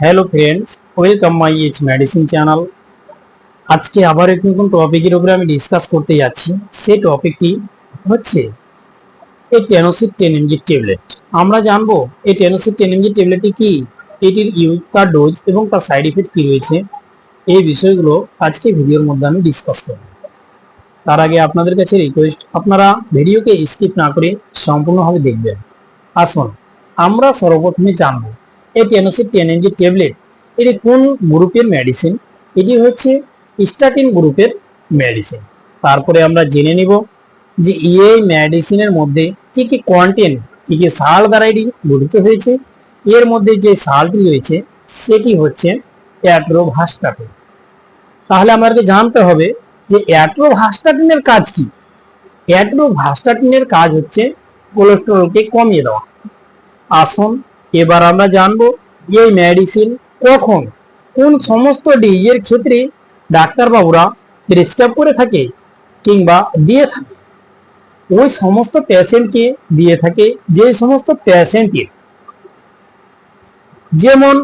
Hello friends welcome my H medicine channel আজকে আবার এক নতুন টপিকের উপরে আমি ডিসকাস করতে যাচ্ছি। সেই টপিকটি হচ্ছে এই টেনোসিড টেন এমজি ট্যাবলেট আমরা জানব এই টেনোসিড টেন এমজি ট্যাবলেটটি কি? এটির ইউজ তার ডোজ এবং তার সাইড ইফেক্ট কি রয়েছে? এই বিষয়গুলো আজকে ভিডিওর মধ্যে আমি ডিসকাস করব। তার আগে আপনাদের কাছে রিকোয়েস্ট আপনারা ভিডিওকে স্কিপ না করে সম্পূর্ণভাবে দেখবেন। আসুন, আমরা সর্বপ্রথমে জানব এই টেনোসিড টেন এনজি ট্যাবলেট। এটি কোন গ্রুপের মেডিসিন এটি হচ্ছে স্টাটিন গ্রুপের মেডিসিন তারপরে আমরা জেনে নিব যে এই মেডিসিনের মধ্যে কি কি কন্টেন্ট কি কি সাল দ্বারা এটি গঠিত হয়েছে। এর মধ্যে যে সালটি রয়েছে, সেটি হচ্ছে অ্যাট্রোভাস্টাটিন তাহলে আমাদেরকে জানতে হবে যে অ্যাট্রোভাস্টাটিনের কাজ কি? অ্যাট্রোভাস্টাটিনের কাজ হচ্ছে কোলেস্টেরলকে কমিয়ে দেওয়া। আসুন এবার আমরা জানব এই মেডিসিন কখন, কোন সমস্ত ডিজের ক্ষেত্রে ডাক্তারবাবুরা প্রেসক্রাইব করে থাকে কিংবা দিয়ে থাকে। ওই সমস্ত পেশেন্টকে দিয়ে থাকে যে সমস্ত পেশেন্টের যেমন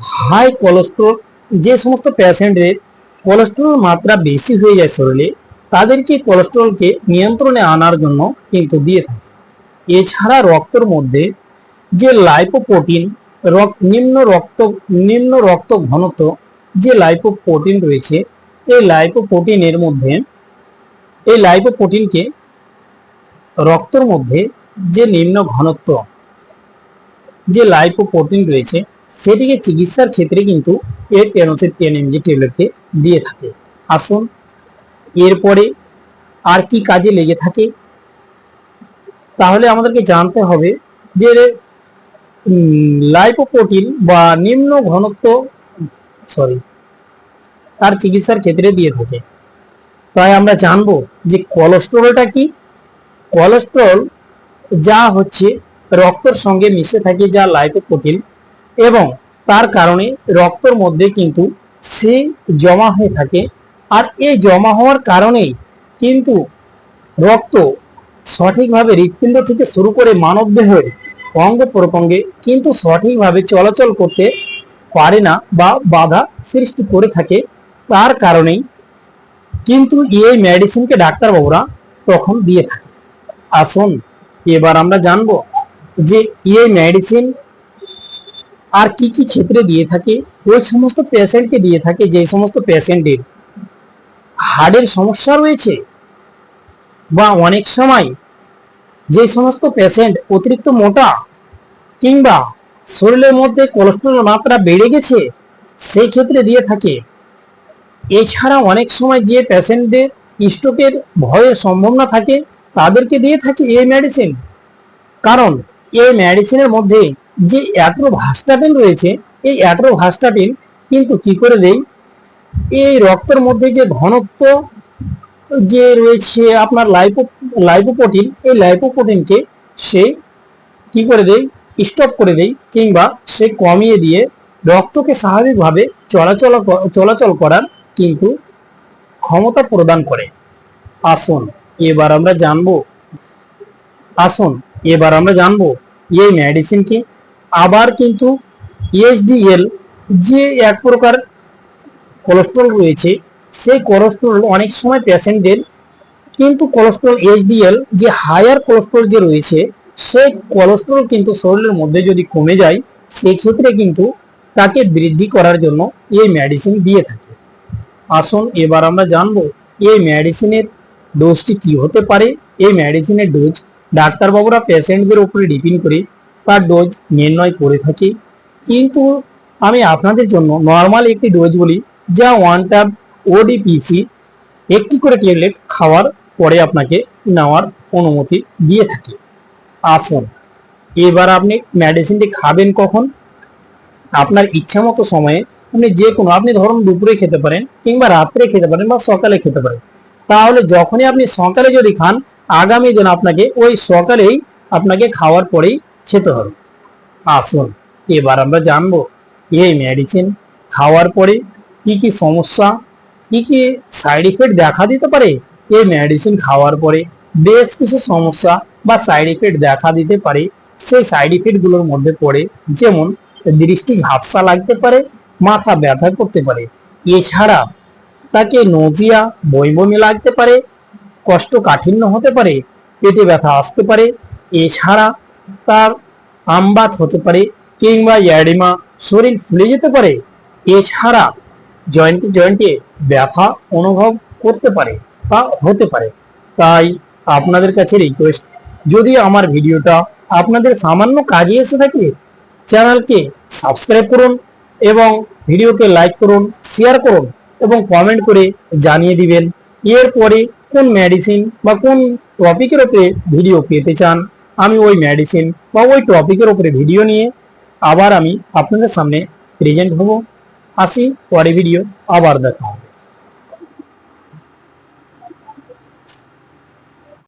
হাই কোলেস্ট্রল যে সমস্ত পেশেন্টদের কোলেস্ট্রল মাত্রা বেশি হয়ে যায় শরীরে, তাদেরকে কোলেস্ট্রলকে নিয়ন্ত্রণে আনার জন্য কিন্তু দিয়ে থাকে। এছাড়া রক্তের মধ্যে যে লাইপোপ্রোটিন রক্ত নিম্ন রক্ত নিম্ন রক্ত ঘনত্ব যে লাইপোপ্রোটিন রয়েছে, এই লাইপোপ্রোটিনের মধ্যে, এই লাইপোপ্রোটিনকে রক্তের মধ্যে যে নিম্ন ঘনত্ব যে লাইপোপ্রোটিন রয়েছে, সেটিকে চিকিৎসার ক্ষেত্রে কিন্তু এর টেনোসিড টেন এমজি দিয়ে থাকে। আসুন, এরপরে আর কি কাজে লেগে থাকে? তাহলে আমাদেরকে জানতে হবে যে লাইপোপ্রোটিন বা নিম্ন ঘনত্ব সরি তার চিকিৎসার ক্ষেত্রে দিয়ে থাকে। তাই আমরা জানব যে কোলেস্টেরলটা কি? কোলেস্টেরল যা হচ্ছে রক্তের সঙ্গে মিশে থাকে যা লাইপোপ্রোটিন এবং তার কারণে রক্তের মধ্যে কিন্তু সে জমা হয়ে থাকে। আর এই জমা হওয়ার কারণেই কিন্তু রক্ত সঠিকভাবে হৃৎপিণ্ড থেকে শুরু করে মানবদেহের অঙ্গ প্রত্যঙ্গে কিন্তু সঠিকভাবে চলাচল করতে পারে না বা বাধা সৃষ্টি করে থাকে। তার কারণেই কিন্তু এই মেডিসিনকে ডাক্তারবাবুরা তখন দিয়ে থাকে। আসুন, এবার আমরা জানব যে এই মেডিসিন আর কি কি ক্ষেত্রে দিয়ে থাকে, ওই সমস্ত পেশেন্টকে দিয়ে থাকে যে সমস্ত পেশেন্টের হার্টের সমস্যা রয়েছে বা অনেক সময় যে সমস্ত পেশেন্ট অতিরিক্ত মোটা কিংবা শরীরের মধ্যে কোলেস্ট্রল মাত্রা বেড়ে গেছে সেই ক্ষেত্রে দিয়ে থাকে। এছাড়া অনেক সময় যে পেশেন্টদের স্ট্রোকের ভয়ের সম্ভাবনা থাকে, তাদেরকে দিয়ে থাকে এই মেডিসিন কারণ এই মেডিসিনের মধ্যে যে অ্যাট্রোভাস্টাটিন রয়েছে, এই অ্যাট্রোভাস্টাটিন কিন্তু কি করে দেয়? এই রক্তের মধ্যে যে ঘনত্ব যে রয়েছে আপনার লাইপো লাইপোপ্রোটিন এই লাইপোপ্রোটিনকে সে কি করে দেয়? স্টপ করে দেয় কিংবা সে কমিয়ে দিয়ে রক্তকে স্বাভাবিকভাবে চলাচল চলাচল করার কিন্তু ক্ষমতা প্রদান করে। আসুন, এবার আমরা জানব, আসুন, এবার আমরা জানব, এই মেডিসিনকে আবার কিন্তু এসডিএল যে এক প্রকার কোলেস্ট্রল রয়েছে, সেই কোলেস্ট্রল অনেক সময় পেশেন্টদের কিন্তু কোলেস্ট্রল এইচডিএল যে হায়ার কোলেস্ট্রল যে রয়েছে সেই কোলেস্ট্রল কিন্তু শরীরের মধ্যে যদি কমে যায়, সেক্ষেত্রে কিন্তু তাকে বৃদ্ধি করার জন্য এই মেডিসিন দিয়ে থাকে। আসুন এবার আমরা জানব, এই মেডিসিনের ডোজটি কি হতে পারে? এই মেডিসিনের ডোজ ডাক্তারবাবুরা পেশেন্টদের উপরে ডিপেন্ড করে তার ডোজ নির্ণয় করে থাকে। কিন্তু আমি আপনাদের জন্য নর্মাল একটি ডোজ বলি, যা ওয়ান ট্যাব ওডিপিসি একটি করে ট্যাবলেট খাওয়ার পরে আপনাকে নেওয়ার অনুমতি দিয়ে থাকে। আসুন। এবার আপনি মেডিসিনটি খাবেন কখন? আপনার ইচ্ছা মতো সময়ে আপনি যে কোনো আপনি ধরুন দুপুরে খেতে পারেন কিংবা রাত্রে খেতে পারেন বা সকালে খেতে পারেন। তাহলে যখনই আপনি সকালে যদি খান, আগামী দিন আপনাকে ওই সকালেই আপনাকে খাওয়ার পরেই খেতে হবে। আসুন, এবার আমরা জানব, এই মেডিসিন খাওয়ার পরে কি কি সমস্যা, কি কি সাইড ইফেক্ট দেখা দিতে পারে? এই মেডিসিন খাওয়ার পরে বেশ কিছু সমস্যা বা সাইড ইফেক্ট দেখা দিতে পারে, সেই সাইড ইফেক্টগুলোর মধ্যে পড়ে যেমন দৃষ্টি ঝাপসা লাগতে পারে, মাথা ব্যথা করতে পারে। এছাড়া তাকে নজিয়া বমি লাগতে পারে, কষ্টকাঠিন্য হতে পারে, পেটে ব্যথা আসতে পারে। এছাড়া তার আমবাত হতে পারে কিংবা ইয়াডিমা শরীর ফুলে যেতে পারে। এছাড়া জয়েন্টে জয়েন্টে ব্যথা অনুভব করতে পারে বা হতে পারে। তাই আপনাদের কাছে রিকোয়েস্ট যদি আমার ভিডিওটা আপনাদের সামান্য কাজে এসে থাকে, চ্যানেলকে সাবস্ক্রাইব করুন এবং ভিডিওকে লাইক করুন, শেয়ার করুন এবং কমেন্ট করে জানিয়ে দিবেন, এরপরে কোন মেডিসিন বা কোন টপিকের উপরে ভিডিও পেতে চান, আমি ওই মেডিসিন বা ওই টপিকের উপরে ভিডিও নিয়ে আবার আমি আপনাদের সামনে প্রেজেন্ট হব আসি, পরে ভিডিও আবার দেখা।